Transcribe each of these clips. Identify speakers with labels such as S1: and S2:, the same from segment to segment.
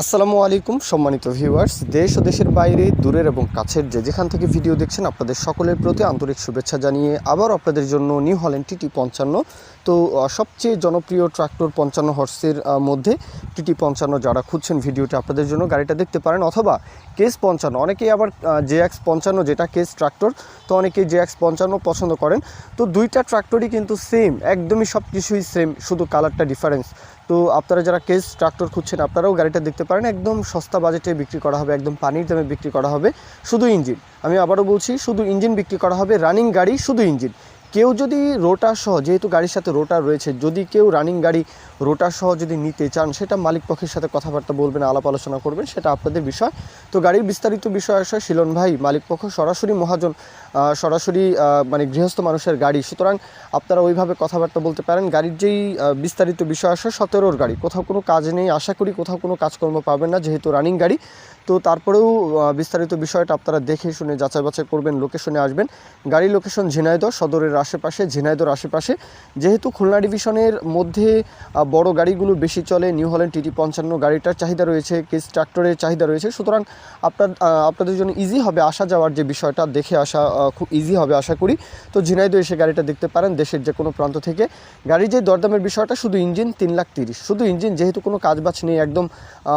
S1: আসসালামু আলাইকুম, সম্মানিত ভিউয়ার্স দেশ ও দেশের বাইরে, দূরের এবং কাছের যে যেখান থেকে ভিডিও দেখছেন, আপনাদের সকলের প্রতি আন্তরিক শুভেচ্ছা জানিয়ে আবার আপনাদের জন্য নিউ হল্যান্ড টিটি পঞ্চান্ন। তো সবচেয়ে জনপ্রিয় ট্রাক্টর পঞ্চান্ন হর্সের মধ্যে টিটি পঞ্চান্ন যারা খুঁজছেন ভিডিওটা আপনাদের জন্য গাড়িটা দেখতে পারেন, অথবা কেস পঞ্চান্ন। অনেকেই আবার জে এক্স পঞ্চান্ন, যেটা কেস ট্রাক্টর তো অনেকেই জে এক্স পঞ্চান্ন পছন্দ করেন। তো, দুইটা ট্রাক্টরই কিন্তু সেম একদমই সব কিছুই সেম শুধু কালারটা ডিফারেন্স তো, আপনারা যারা কেস ট্রাক্টর খুঁজছেন, আপনারাও গাড়িটা দেখতে পারেন। একদম সস্তা বাজেটে বিক্রি করা হবে, একদম পানির দামে বিক্রি করা হবে। শুধু ইঞ্জিন। আমি আবারও বলছি, শুধু ইঞ্জিন বিক্রি করা হবে রানিং গাড়ি, শুধু ইঞ্জিন। কেউ যদি রোটার সহ, যেহেতু গাড়ির সাথে রোটার রয়েছে, যদি কেউ রানিং গাড়ি রোটার সহ যদি নিতে চান, সেটা মালিক পক্ষের সাথে কথাবার্তা বলবেন, আলাপ আলোচনা করবেন, সেটা আপনাদের বিষয়। তো গাড়ির বিস্তারিত বিষয় আসে শিলন ভাই, মালিক পক্ষ, সরাসরি মহাজন সরাসরি মানে গৃহস্থ মানুষের গাড়ি। সুতরাং আপনারা ওইভাবে কথাবার্তা বলতে পারেন। গাড়ির যেই বিস্তারিত বিষয় আসে সতেরোর গাড়ি। কোথাও কোনো কাজ নেই, আশা করি কোথাও কোনো কাজকর্ম পাবেন না, যেহেতু রানিং গাড়ি। তো তারপরেও বিস্তারিত বিষয়টা আপনারা দেখে শুনে যাচাই বাছাই করবেন, লোকেশনে আসবেন। গাড়ি লোকেশন ঝিনাইদহ, সদরের আশেপাশে, ঝিনাইদহর আশেপাশে। যেহেতু খুলনা ডিভিশনের মধ্যে বড় গাড়িগুলো বেশি চলে, নিউ হল্যান্ড টিটি পঞ্চান্ন গাড়িটার চাহিদা রয়েছে, কেস ট্রাক্টরের চাহিদা রয়েছে। সুতরাং আপনার আপনাদের জন্য ইজি হবে আসা যাওয়ার যে বিষয়টা, দেখে আসা খুব ইজি হবে আশা করি। তো ঝিনাইদহ এসে গাড়িটা দেখতে পারেন দেশের যে কোনো প্রান্ত থেকে। গাড়ির যে দরদামের বিষয়টা, শুধু ইঞ্জিন তিন লাখ তিরিশ। শুধু ইঞ্জিন, যেহেতু কোনো কাজবাজ নেই, একদম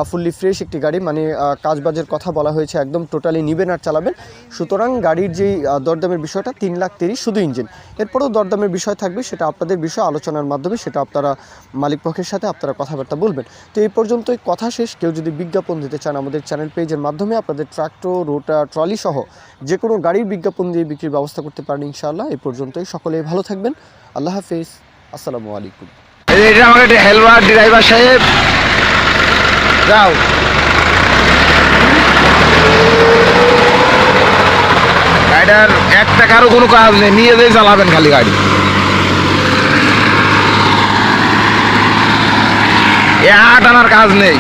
S1: ফুললি ফ্রেশ একটি গাড়ি মানে কাজবাজের কথা বলা হয়েছে, একদম টোটালি নিবেন আর চালাবেন। সুতরাং গাড়ির যেই দরদামের বিষয়টা, তিন লাখ তিরিশ শুধু ইঞ্জিন। এরপরেও দরদামের বিষয় থাকবে, সেটা আপনাদের বিষয়, আলোচনার মাধ্যমে সেটা আপনারা মালিক পক্ষের সাথে আপনারা কথাবার্তা বলবেন। তো এই পর্যন্তই কথা শেষ। কেউ যদি বিজ্ঞাপন দিতে চান আমাদের চ্যানেল পেজের মাধ্যমে, আপনাদের ট্রাক্টর রোটা ট্রলি সহ যে কোনো গাড়ির বিজ্ঞাপন দিয়ে বিক্রির ব্যবস্থা করতে পারেন ইনশাআল্লাহ। এই পর্যন্তই। সকলেই ভালো থাকবেন। আল্লাহ হাফিজ। আসসালামু আলাইকুম।
S2: এটা আমার একটা হেলপার ড্রাইভার সাহেব। যাও। গাড়িটার এক টাকারও কোনো কাজ নেই, নিয়ে যেয়ে চালাবেন খালি গাড়ি। এ আট আনার কাজ নেই।